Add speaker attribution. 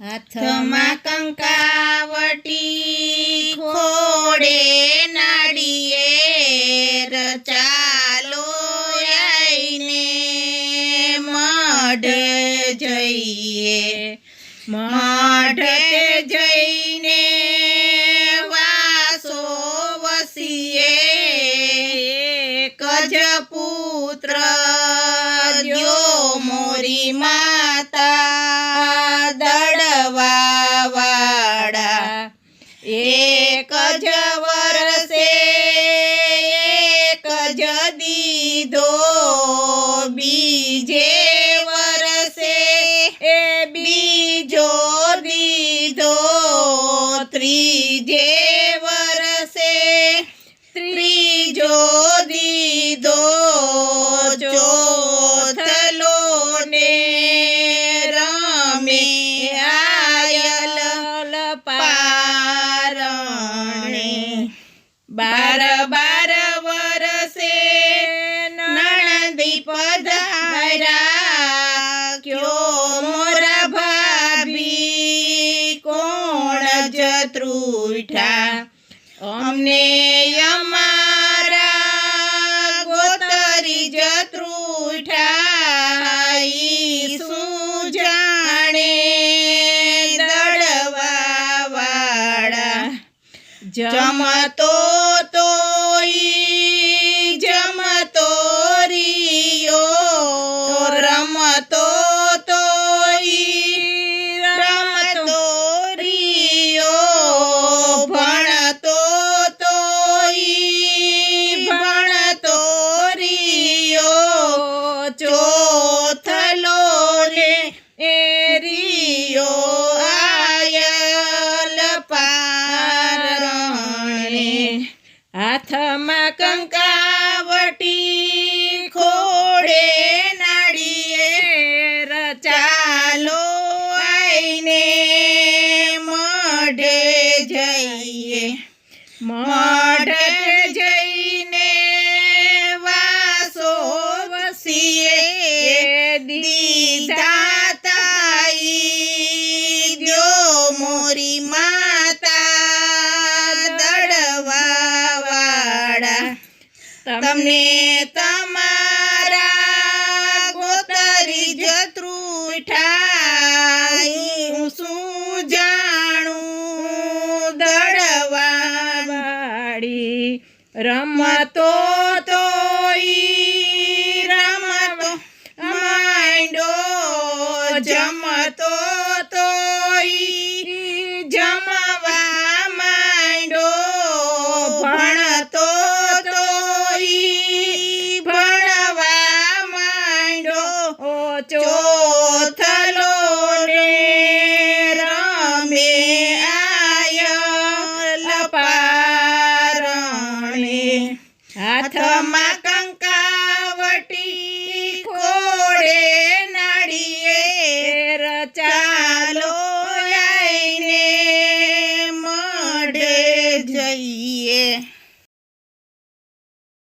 Speaker 1: હાથમાં કંકાવટી, ખોડે નાડીએ ચાલો આઈને મઢ જઈએ. મઢ જઈને વાસો વસીએ. કજ જ પુત્ર દ્યો મોરી માતા. જ વરસે એક જ દીધો બીજે વરસે એ બીજો દીધો ત્રીજે જત્રુઠા અમને અમારા ગોતરી જત્રુઠા શું જાણે દળવા વાળા જમતો મઢે જઈએ મઢે જઈને વાસો વસીએ દીધા તાઈ દ્યો મોરી માતા દડવા વાળા તમને તમારા વાળી રમતો તોઈ રમતો માંડો જમતો તોઈ જમવા માંડો ભણતો તોઈ ભણવા માંડો ચોથલો હાથમાં